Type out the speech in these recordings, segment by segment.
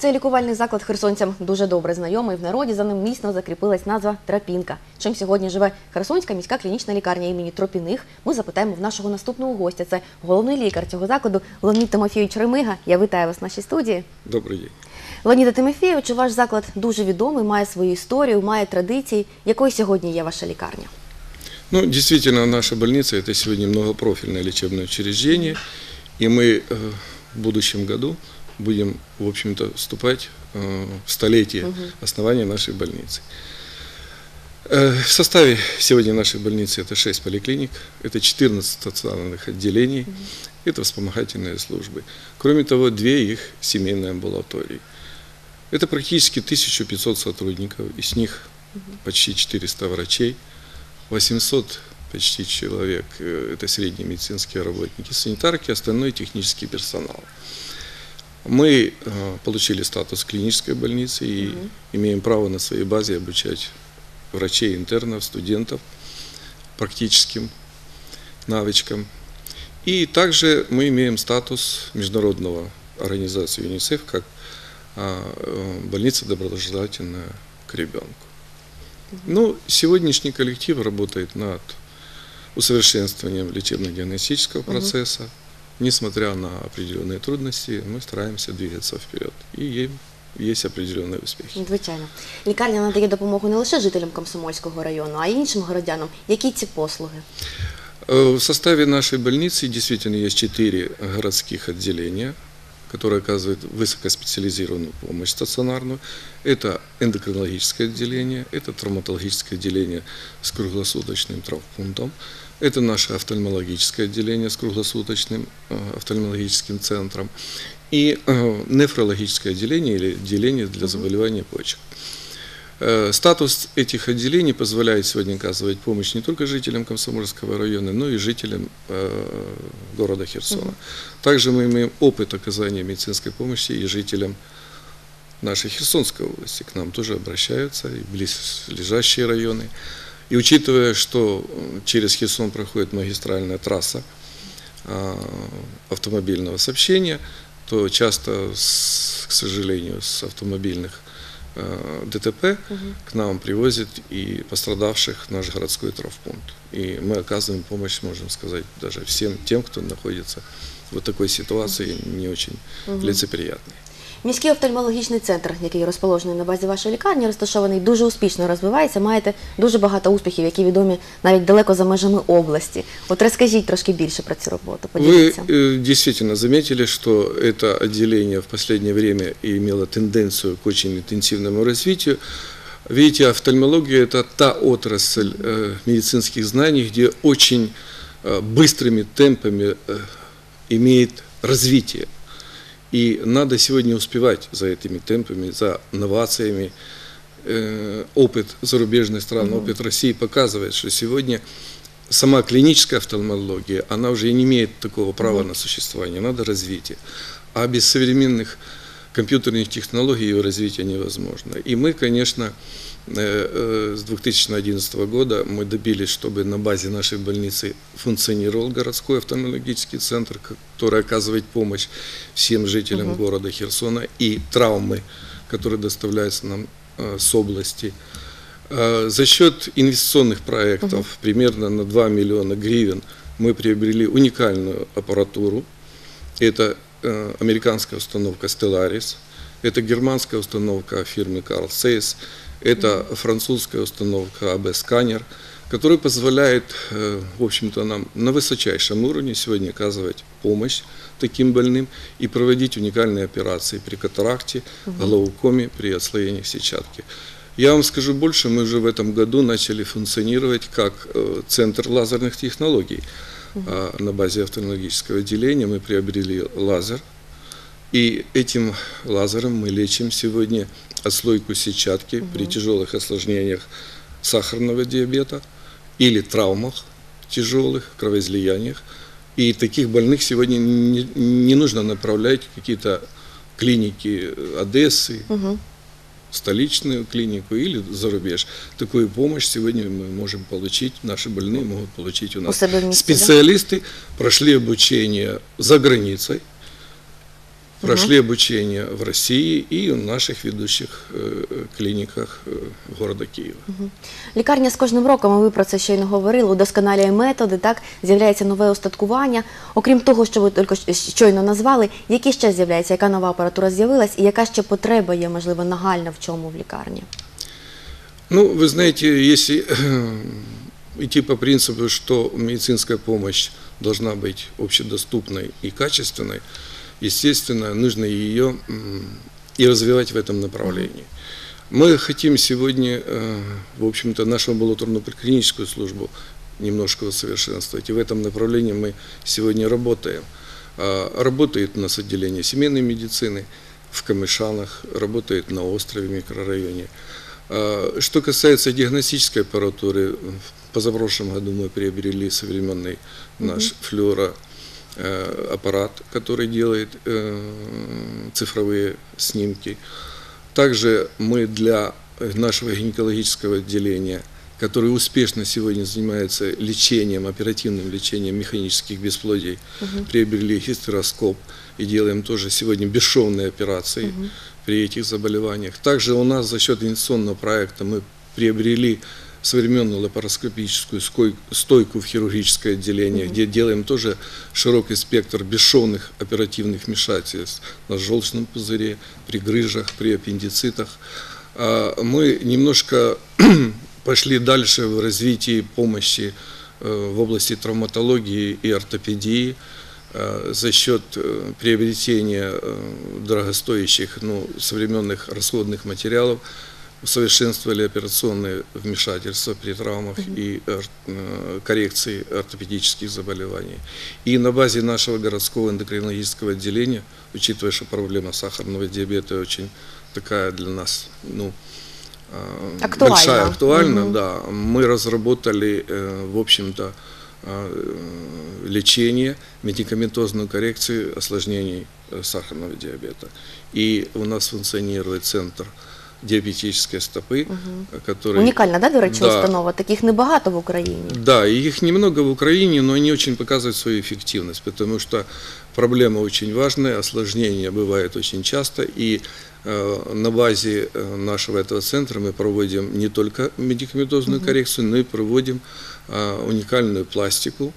Цей лікувальний заклад херсонцям дуже добре знайомий. В народі за ним міцно закріпилась назва Тропінка. Чим сьогодні живе Херсонська міська клінічна лікарня імені Тропіних? Ми запитаємо в нашого наступного гостя. Це головний лікар цього закладу Леонід Тимофійович Ремига. Я вітаю вас в нашій студії. Добрый день. Леоніда Тимофійовичу, ваш заклад дуже відомий, має свою історію, має традиції. Якою сьогодні є ваша лікарня? Ну, действительно, наша больница – это сегодня многопрофильное лечебное учреждение, и мы э, в будущем году будем, в общем-то, вступать э, в столетие основания нашей больницы. Э, В составе сегодня нашей больницы это 6 поликлиник, это 14 стационарных отделений, это вспомогательные службы. Кроме того, две их семейные амбулатории. Это практически 1500 сотрудников, из них почти 400 врачей, 800 почти человек, э, это средние медицинские работники, санитарки, остальной технический персонал. Мы э, получили статус клинической больницы и имеем право на своей базе обучать врачей, интернов, студентов практическим навычкам. И также мы имеем статус международного организации ЮНИСЕФ как а, э, больница доброжелательная к ребенку. Ну, сегодняшний коллектив работает над усовершенствованием лечебно-диагностического процесса. Несмотря на определенные трудности, мы стараемся двигаться вперед. И е- есть определенные успехи. Звичайно, лікарня надає допомогу не лише жителям Комсомольського району, а й іншим городянам. Які ці послуги? Э, В составе нашей больницы действительно есть четыре городских отделения, Которые оказывают высокоспециализированную помощь стационарную. Это эндокринологическое отделение, это травматологическое отделение с круглосуточным травмпунктом, это наше офтальмологическое отделение с круглосуточным э, офтальмологическим центром и э, нефрологическое отделение или отделение для заболеваний почек. Э, Статус этих отделений позволяет сегодня оказывать помощь не только жителям Комсомольского района, но и жителям э, города Херсона. Также мы имеем опыт оказания медицинской помощи и жителям нашей Херсонской области. К нам тоже обращаются и близлежащие районы. И учитывая, что э, через Херсон проходит магистральная трасса автомобильного сообщения, то часто, к сожалению, с автомобильных э, ДТП к нам привозят и пострадавших в наш городской травмпункт. И мы оказываем помощь, можем сказать, даже всем тем, кто находится в такой ситуации не очень лицеприятной. Міський офтальмологічний центр, який розположений на базі вашої лікарні, розташований дуже успішно розвивається. Маєте дуже багато успіхів, які відомі навіть далеко за межами області. От розкажіть трошки більше про цю роботу. Вы Поділіться. э, действительно заметили, что это отделение в последнее время имело тенденцию к очень интенсивному развитию. Видите, офтальмология – это та отрасль э, медицинских знаний, где очень э, быстрыми темпами э, имеет развитие. И надо сегодня успевать за этими темпами, за новациями. Э, Опыт зарубежных стран, опыт России показывает, что сегодня сама клиническая офтальмология, она уже не имеет такого права на существование, надо развитие. А без современных компьютерных технологий ее развитие невозможно. И мы, конечно, э, э, с 2011 года мы добились, чтобы на базе нашей больницы функционировал городской офтальмологический центр, который оказывает помощь всем жителям города Херсона и травмы, которые доставляются нам э, с области. За счет инвестиционных проектов примерно на 2 миллиона гривен мы приобрели уникальную аппаратуру. Это американская установка Stellaris, это германская установка фирмы Carl Zeiss, это французская установка AB Scanner, которая позволяет, э, в общем-то, нам на высочайшем уровне сегодня оказывать помощь таким больным и проводить уникальные операции при катаракте, глаукоме, при отслоении сетчатки. Я вам скажу больше, мы уже в этом году начали функционировать как э, центр лазерных технологий. А, На базе офтальмологического отделения. Мы приобрели лазер, и этим лазером мы лечим сегодня отслойку сетчатки при тяжелых осложнениях сахарного диабета или травмах тяжелых, кровоизлияниях. И таких больных сегодня не, не нужно направлять в какие-то клиники Одессы, столичную клинику или за рубеж. Такую помощь сегодня мы можем получить, наши больные могут получить у нас. У? Специалисты прошли обучение за границей, прошли обучение в России и в наших ведущих э, клиниках э, города Киева. Лікарня з кожним роком, і ви про це щойно говорили, удосконалює методи, так з'являється нове устаткування. Окрім того, що ви тільки щ- щойно назвали, які ще з'являються, яка нова апаратура з'явилась, і яка ще потреба є, можливо, нагальна в чому в лікарні? Ну, вы знаете, если идти по принципу, что медицинская помощь должна быть общедоступной и качественной, естественно, нужно ее и развивать в этом направлении. Мы хотим сегодня, э, в общем-то, нашу амбулаторно-предклиническую службу немножко усовершенствовать. И в этом направлении мы сегодня работаем. А, Работает у нас отделение семейной медицины в Камышанах, работает на острове микрорайоне. А, Что касается диагностической аппаратуры, в позапрошлом году мы приобрели современный наш флюоро э, аппарат, который делает э, цифровые снимки. Также мы для нашего гинекологического отделения, которое успешно сегодня занимается лечением, оперативным лечением механических бесплодий, приобрели гистероскоп и делаем тоже сегодня бесшовные операции при этих заболеваниях. Также у нас за счет инвестиционного проекта мы приобрели современную лапароскопическую стойку в хирургическое отделение, где делаем тоже широкий спектр бесшовных оперативных вмешательств на желчном пузыре, при грыжах, при аппендицитах. А Мы немножко пошли дальше в развитии помощи э, в области травматологии и ортопедии э, за счет э, приобретения дорогостоящих, ну, современных расходных материалов, усовершенствовали операционные вмешательства при травмах и ор- э, коррекции ортопедических заболеваний. И на базе нашего городского эндокринологического отделения, учитывая, что проблема сахарного диабета очень такая для нас, ну, э, Актуальна. большая, актуальна, Мгм. да, мы разработали, э, в общем-то, э, лечение, медикаментозную коррекцию осложнений э, сахарного диабета. И у нас функционирует центр диабетической стопы, э, который... Унікальна, да, до речі, Да. установа. Таких небагато в Україні. Да, и их немного в Украине, но они очень показывают свою эффективность, потому что проблема очень важная, осложнения бывают очень часто, и э, на базе э, нашего этого центра мы проводим не только медикаментозную коррекцию, но и проводим э, уникальную пластику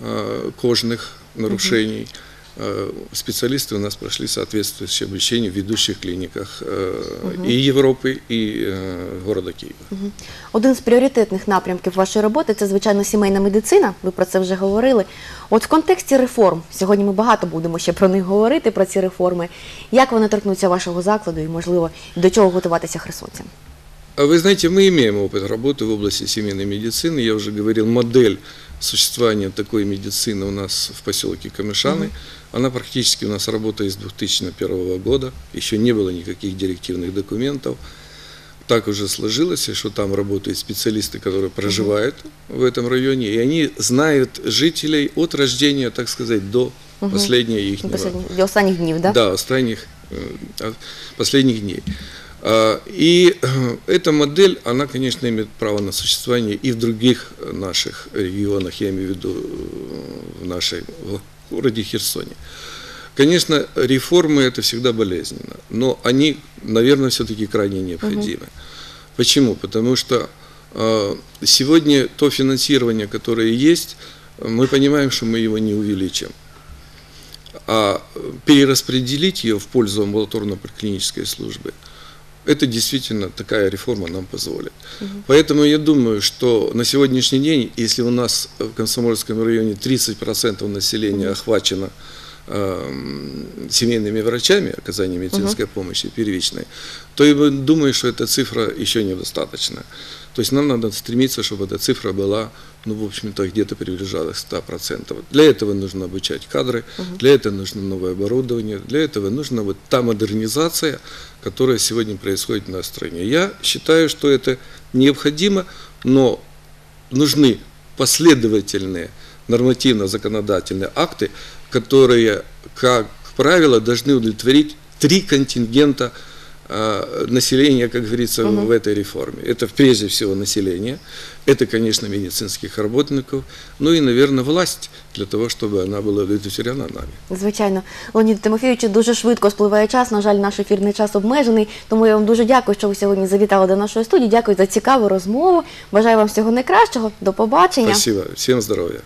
э, кожных нарушений. Э, Специалисты у нас прошли соответствующее обучение в ведущих клиниках э, и Европы, и э, города Киева. Один з пріоритетних напрямків вашої роботи це, звичайно, сімейна медицина. Ви про це вже говорили. От в контексті реформ, сьогодні ми багато будемо ще про них говорити, про ці реформи. Як вони торкнуться вашого закладу і, можливо, до чого готуватися херсонцям? А Вы знаете, мы имеем опыт работы в области семейной медицины. Я уже говорил, модель существования такой медицины у нас в поселке Камышаны. Она практически у нас работает с 2001 года. Еще не было никаких директивных документов. Так уже сложилось, что там работают специалисты, которые проживают в этом районе, и они знают жителей от рождения, так сказать, до последнего их До останніх днів, да? да, останних, э, последних дней. А, И э, эта модель, она, конечно, имеет право на существование и в других э, наших регионах, я имею в виду э, в нашей в городе Херсоне. Конечно, реформы это всегда болезненно, но они, наверное, все-таки крайне необходимы. Почему? Потому что сегодня то финансирование, которое есть, мы понимаем, что мы его не увеличим а перераспределить ее в пользу амбулаторно-предклинической службы, это действительно такая реформа нам позволит. Поэтому я думаю, что на сегодняшний день, если у нас в Комсомольском районе 30% населения охвачено эм, семейными врачами оказания медицинской помощи первичной, то я думаю, что эта цифра еще недостаточна. То есть нам надо стремиться, чтобы эта цифра была, ну, в общем-то, где-то приближалась к 100%. Для этого нужно обучать кадры, для этого нужно новое оборудование, для этого нужна вот та модернизация, которая сегодня происходит в нашей стране. Я считаю, что это необходимо, но нужны последовательные нормативно-законодательные акты, которые, как правило, должны удовлетворить три контингента а, населения, как говорится, в этой реформе. Это прежде всего население, это, конечно, медицинских работников, ну и, наверное, власть для того, чтобы она была удовлетворена нами. Звичайно, Леонід Тимофійовичу, дуже швидко спливає час. На жаль, наш ефірний час обмежений. Тому я вам дуже дякую, що ви сьогодні завітали до нашої студії. Дякую за цікаву розмову. Бажаю вам всього найкращого. До побачення. Спасибо. Всем здоровья.